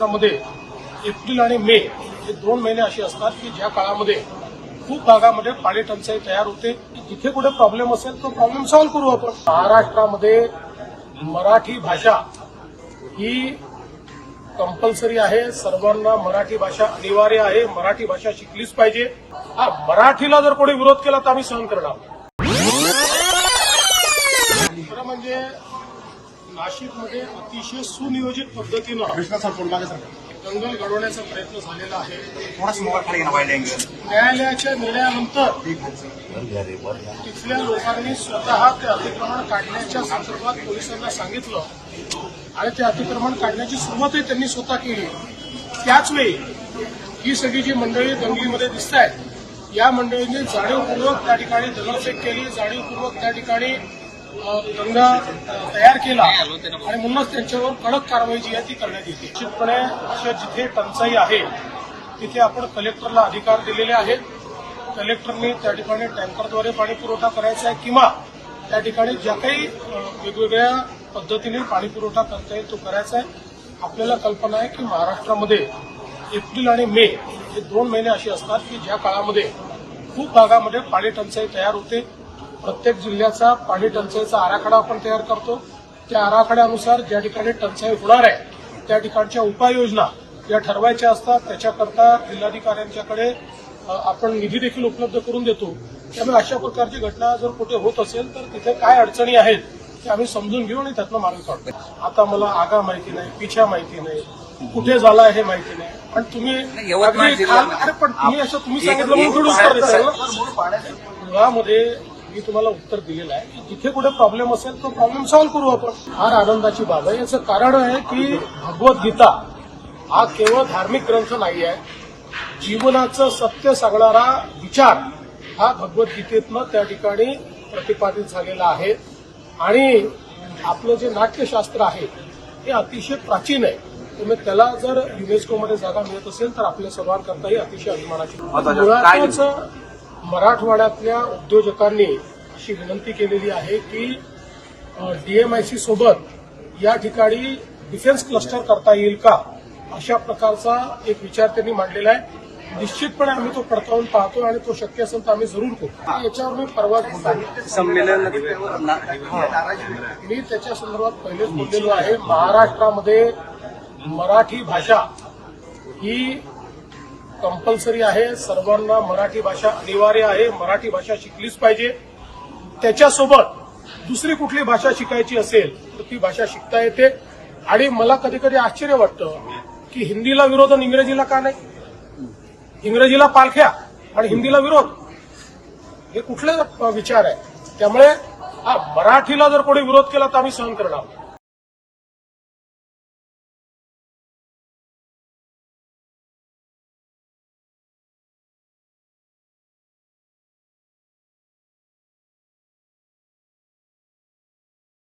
महाराष्ट्रामध्ये एप्रिल आणि मे हे दोन महिने असे असतात की ज्या काळामध्ये खूप भागामध्ये पाणी टंचाई तयार होते जिथे कुठे प्रॉब्लेम असेल तो प्रॉब्लेम सॉल्व्ह करू आपण. महाराष्ट्रामध्ये मराठी भाषा ही कंपल्सरी आहे. सर्वांना मराठी भाषा अनिवार्य आहे. मराठी भाषा शिकलीच पाहिजे. हा मराठीला जर कोणी विरोध केला तर आम्ही सहन करणार दुसरं म्हणजे नाशिकमध्ये अतिशय सुनियोजित पद्धतीनं दंगल घडवण्याचा प्रयत्न झालेला आहे. न्यायालयाच्या निर्णयानंतर तिथल्या लोकांनी स्वतः ते अतिक्रमण काढण्याच्या संदर्भात पोलिसांना सांगितलं आणि ते अतिक्रमण काढण्याची सुरुवातही त्यांनी स्वतः केली. त्याच वेळी ही सगळी जी मंडळी दंगलीमध्ये दिसत आहेत या मंडळींनी जाणीवपूर्वक त्या ठिकाणी दगडफेक केली. जाणीवपूर्वक त्या ठिकाणी दंड तयार केला आणि म्हणूनच त्यांच्यावर कडक कारवाई जी आहे ती करण्यात येते. निश्चितपणे अशा जिथे टंचाई आहे तिथे आपण कलेक्टरला अधिकार दिलेले आहेत. कलेक्टरने त्या ठिकाणी टँकरद्वारे पाणी पुरवठा करायचा आहे किंवा त्या ठिकाणी ज्या काही वेगवेगळ्या पद्धतीने पाणी पुरवठा करता येईल तो करायचा आहे. आपल्याला कल्पना आहे की महाराष्ट्रामध्ये एप्रिल आणि मे हे दोन महिने असे असतात की ज्या काळामध्ये खूप भागामध्ये पाणी टंचाई तयार होते. प्रत्येक जिल्ह्याचा पाणी टंचाईचा आराखडा आपण तयार करतो. त्या आराखड्यानुसार ज्या ठिकाणी टंचाई होणार आहे त्या ठिकाणच्या उपाययोजना या ठरवायच्या असतात. त्याच्याकरता जिल्हाधिकाऱ्यांच्याकडे आपण निधी देखील उपलब्ध करून देतो. त्यामुळे अशा प्रकारची घटना जर कुठे होत असेल तर तिथे काय अडचणी आहेत ते आम्ही समजून घेऊ आणि त्यातनं मार्ग काढतो आता मला आगा माहिती नाही पिछा माहिती नाही कुठे झाला हे माहिती नाही. पण तुम्ही अरे पण तुम्ही असं तुम्ही सांगितलं म्हणून उत्तर देताय ना? मुळामध्ये मी तुम्हाला उत्तर दिलेलं आहे. की जिथे कुठे प्रॉब्लेम असेल तो प्रॉब्लेम सॉल्व्ह करू आपण. फार आनंदाची बाब आहे. याचं कारण आहे की भगवद्गीता हा केवळ धार्मिक ग्रंथ नाही आहे. जीवनाचं सत्य सांगणारा विचार हा भगवद्गीतेतनं त्या ठिकाणी प्रतिपादित झालेला आहे. आणि आपलं जे नाट्यशास्त्र आहे हे अतिशय प्राचीन आहे. त्यामुळे त्याला जर युनेस्कोमध्ये जागा मिळत असेल तर आपल्या सर्वांकरताही अतिशय अभिमानाची मुळातच मराठवाड्यातल्या उद्योजकांनी अशी विनंती केलेली आहे की डीएमआयसी सोबत या ठिकाणी डिफेन्स क्लस्टर करता येईल का अशा प्रकारचा एक विचार त्यांनी मांडलेला आहे. निश्चितपणे आम्ही तो पडताळून पाहतो आणि तो शक्य असेल तर आम्ही जरूर करू. याच्यावर मी परवा संमेलन मी त्याच्या संदर्भात पहिलेच बोललेलो आहे महाराष्ट्रामध्ये मराठी भाषा ही कंपल्सरी आहे. सर्वांना मराठी भाषा अनिवार्य आहे. मराठी भाषा शिकलीच पाहिजे. त्याच्यासोबत दुसरी कुठली भाषा शिकायची असेल तर ती भाषा शिकता येते. आणि मला कधी कधी आश्चर्य वाटतं की हिंदीला विरोध आणि इंग्रजीला का नाही? इंग्रजीला पालख्या आणि हिंदीला विरोध. हे कुठले विचार आहे? त्यामुळे हा मराठीला जर कोणी विरोध केला तर आम्ही सहन करणार